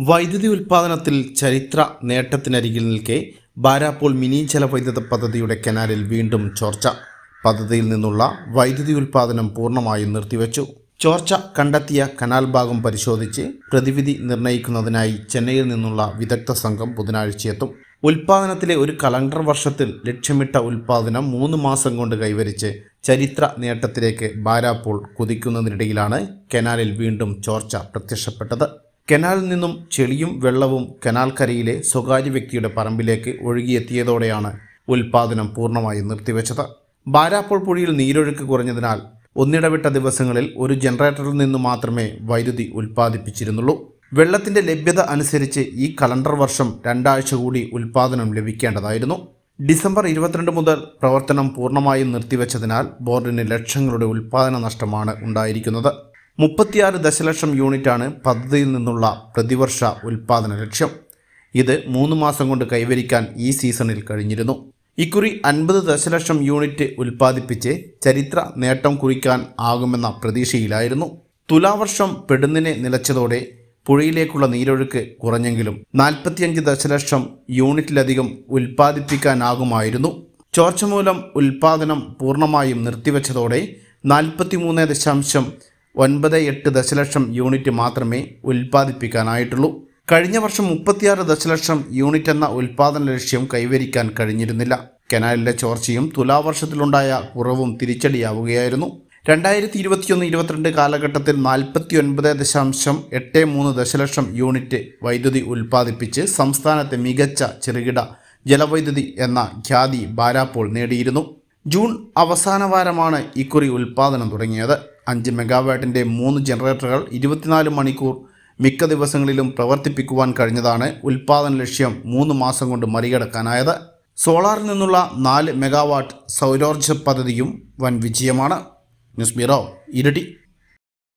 വൈദ്യുതി ഉൽപ്പാദനത്തിൽ ചരിത്ര നേട്ടത്തിനരികിൽ നിൽക്കെ ബാരാപ്പോൾ മിനി ജലവൈദ്യുത പദ്ധതിയുടെ കനാലിൽ വീണ്ടും ചോർച്ച. പദ്ധതിയിൽ നിന്നുള്ള വൈദ്യുതി ഉൽപ്പാദനം പൂർണമായും നിർത്തിവെച്ചു. ചോർച്ച കണ്ടെത്തിയ കനാൽ ഭാഗം പരിശോധിച്ച് പ്രതിവിധി നിർണയിക്കുന്നതിനായി ചെന്നൈയിൽ നിന്നുള്ള വിദഗ്ധ സംഘം ബുധനാഴ്ചയെത്തും. ഉൽപ്പാദനത്തിലെ ഒരു കലണ്ടർ വർഷത്തിൽ ലക്ഷ്യമിട്ട ഉൽപ്പാദനം മൂന്ന് മാസം കൊണ്ട് കൈവരിച്ച് ചരിത്ര നേട്ടത്തിലേക്ക് ബാരാപ്പോൾ കുതിക്കുന്നതിനിടയിലാണ് കനാലിൽ വീണ്ടും ചോർച്ച പ്രത്യക്ഷപ്പെട്ടത്. കനാലിൽ നിന്നും ചെളിയും വെള്ളവും കനാൽ കരയിലെ സ്വകാര്യ വ്യക്തിയുടെ പറമ്പിലേക്ക് ഒഴുകിയെത്തിയതോടെയാണ് ഉൽപാദനം പൂർണമായും നിർത്തിവെച്ചത്. ബാരാപ്പോൾ പുഴയിൽ നീരൊഴുക്ക് കുറഞ്ഞതിനാൽ ഒന്നിടവിട്ട ദിവസങ്ങളിൽ ഒരു ജനറേറ്ററിൽ നിന്ന് മാത്രമേ വൈദ്യുതി ഉൽപ്പാദിപ്പിച്ചിരുന്നുള്ളൂ. വെള്ളത്തിന്റെ ലഭ്യത അനുസരിച്ച് ഈ കലണ്ടർ വർഷം രണ്ടാഴ്ച കൂടി ഉൽപാദനം ലഭിക്കേണ്ടതായിരുന്നു. ഡിസംബർ ഇരുപത്തിരണ്ട് മുതൽ പ്രവർത്തനം പൂർണമായും നിർത്തിവെച്ചതിനാൽ ബോർഡിന് ലക്ഷങ്ങളുടെ ഉൽപാദന നഷ്ടമാണ് ഉണ്ടായിരിക്കുന്നത്. മുപ്പത്തിയാറ് ദശലക്ഷം യൂണിറ്റാണ് പദ്ധതിയിൽ നിന്നുള്ള പ്രതിവർഷ ഉൽപാദന ലക്ഷ്യം. ഇത് മൂന്ന് മാസം കൊണ്ട് കൈവരിക്കാൻ ഈ സീസണിൽ കഴിഞ്ഞിരുന്നു. ഇക്കുറി അൻപത് ദശലക്ഷം യൂണിറ്റ് ഉൽപ്പാദിപ്പിച്ച് ചരിത്ര നേട്ടം കുറിക്കാൻ ആകുമെന്ന പ്രതീക്ഷയിലായിരുന്നു. തുലാവർഷം പെടുന്നിനെ നിലച്ചതോടെ പുഴയിലേക്കുള്ള നീരൊഴുക്ക് കുറഞ്ഞെങ്കിലും നാൽപ്പത്തിയഞ്ച് ദശലക്ഷം യൂണിറ്റിലധികം ഉൽപ്പാദിപ്പിക്കാനാകുമായിരുന്നു. ചോർച്ച മൂലം ഉൽപ്പാദനം പൂർണമായും നിർത്തിവെച്ചതോടെ നാൽപ്പത്തിമൂന്ന് ദശാംശം ഒൻപത് എട്ട് ദശലക്ഷം യൂണിറ്റ് മാത്രമേ ഉൽപ്പാദിപ്പിക്കാനായിട്ടുള്ളൂ. കഴിഞ്ഞ വർഷം മുപ്പത്തിയാറ് ദശലക്ഷം യൂണിറ്റ് എന്ന ഉൽപ്പാദന ലക്ഷ്യം കൈവരിക്കാൻ കഴിഞ്ഞിരുന്നില്ല. കനാലിലെ ചോർച്ചയും തുലാവർഷത്തിലുണ്ടായ കുറവും തിരിച്ചടിയാവുകയായിരുന്നു. രണ്ടായിരത്തി ഇരുപത്തിയൊന്ന് ഇരുപത്തിരണ്ട് കാലഘട്ടത്തിൽ നാൽപ്പത്തി ഒൻപത് ദശാംശം എട്ട് മൂന്ന് ദശലക്ഷം യൂണിറ്റ് വൈദ്യുതി ഉൽപ്പാദിപ്പിച്ച് സംസ്ഥാനത്തെ മികച്ച ചെറുകിട ജലവൈദ്യുതി എന്ന ഖ്യാതി ബാരാപ്പോൾ നേടിയിരുന്നു. ജൂൺ അവസാന വാരമാണ് ഇക്കുറി ഉൽപ്പാദനം തുടങ്ങിയത്. അഞ്ച് മെഗാവാട്ടിന്റെ മൂന്ന് ജനറേറ്ററുകൾ ഇരുപത്തിനാല് മണിക്കൂർ മിക്ക ദിവസങ്ങളിലും പ്രവർത്തിപ്പിക്കുവാൻ കഴിഞ്ഞതാണ് ഉൽപ്പാദന ലക്ഷ്യം മൂന്ന് മാസം കൊണ്ട് മറികടക്കാനായത്. സോളാറിൽ നിന്നുള്ള നാല് മെഗാവാട്ട് സൗരോർജ പദ്ധതിയും വൻ വിജയമാണ്. ന്യൂസ് ബ്യൂറോ ഇരട്ടി.